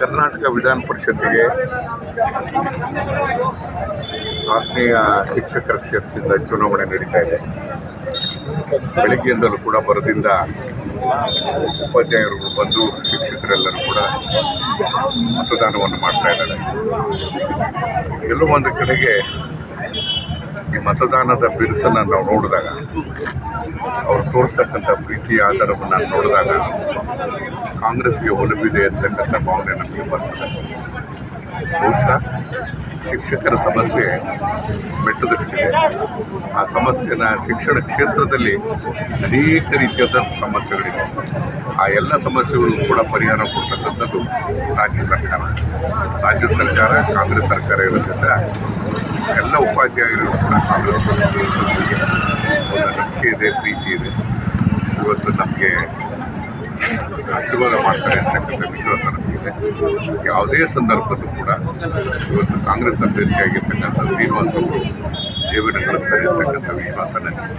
ಕರ್ನಾಟಕ ವಿಧಾನ ಪರಿಷತ್ತಿಗೆ ಆತ್ಮೀಯ ಶಿಕ್ಷಕರ ಕ್ಷೇತ್ರದಿಂದ ಚುನಾವಣೆ ನಡೀತಾ ಇದೆ. ಬೆಳಗ್ಗೆಯಿಂದಲೂ ಕೂಡ ಬರದಿಂದ ಉಪಾಧ್ಯಾಯರು ಬಂದು ಶಿಕ್ಷಕರೆಲ್ಲರೂ ಕೂಡ ಮತದಾನವನ್ನು ಮಾಡ್ತಾ ಇದ್ದಾರೆ. ಎಲ್ಲೋ ಒಂದು ಕಡೆಗೆ ಈ ಮತದಾನದ ಬಿರುಸನ್ನು ನಾವು ನೋಡಿದಾಗ, ಅವ್ರು ತೋರಿಸ್ತಕ್ಕಂಥ ಪ್ರೀತಿ ಆಧಾರವನ್ನು ನೋಡಿದಾಗ ಕಾಂಗ್ರೆಸ್ಗೆ ಒಲವಿದೆ ಅಂತಕ್ಕಂಥ ಭಾವನೆ ನಮಗೆ ಬರ್ತದೆ. ಬಹುಶಃ ಶಿಕ್ಷಕರ ಸಮಸ್ಯೆ ಬೆಟ್ಟದಷ್ಟಿದೆ ಆ ಸಮಸ್ಯೆನ ಶಿಕ್ಷಣ ಕ್ಷೇತ್ರದಲ್ಲಿ ಅನೇಕ ರೀತಿಯಾದ ಸಮಸ್ಯೆಗಳಿವೆ. ಆ ಎಲ್ಲ ಸಮಸ್ಯೆಗಳು ಕೂಡ ಪರಿಹಾರ ಕೊಡ್ತಕ್ಕಂಥದ್ದು ರಾಜ್ಯ ಸರ್ಕಾರ. ರಾಜ್ಯ ಸರ್ಕಾರ, ಕಾಂಗ್ರೆಸ್ ಸರ್ಕಾರ ಇರೋದ್ರಿಂದ ಎಲ್ಲ ಉಪಾಧ್ಯಾಯರು ಕೂಡ ಒಂದು ನಂಬಿಕೆ ಇದೆ, ಪ್ರೀತಿ ಇದೆ. ಇವತ್ತು ನಮಗೆ ಆಶೀರ್ವಾದ ಮಾಡ್ತಾರೆ ಅಂತಕ್ಕಂಥ ವಿಶ್ವಾಸ ನಮಗಿದೆ. ಯಾವುದೇ ಸಂದರ್ಭದಲ್ಲೂ ಕೂಡ ಇವತ್ತು ಕಾಂಗ್ರೆಸ್ ಅಭ್ಯರ್ಥಿಯಾಗಿರ್ತಕ್ಕಂಥ ಶ್ರೀನಿವಾಸ್ ಅವರು ದೇವರ ಕಳಿಸ್ತಾರೆ ಅಂತಕ್ಕಂಥ ವಿಶ್ವಾಸ ನನಗೆ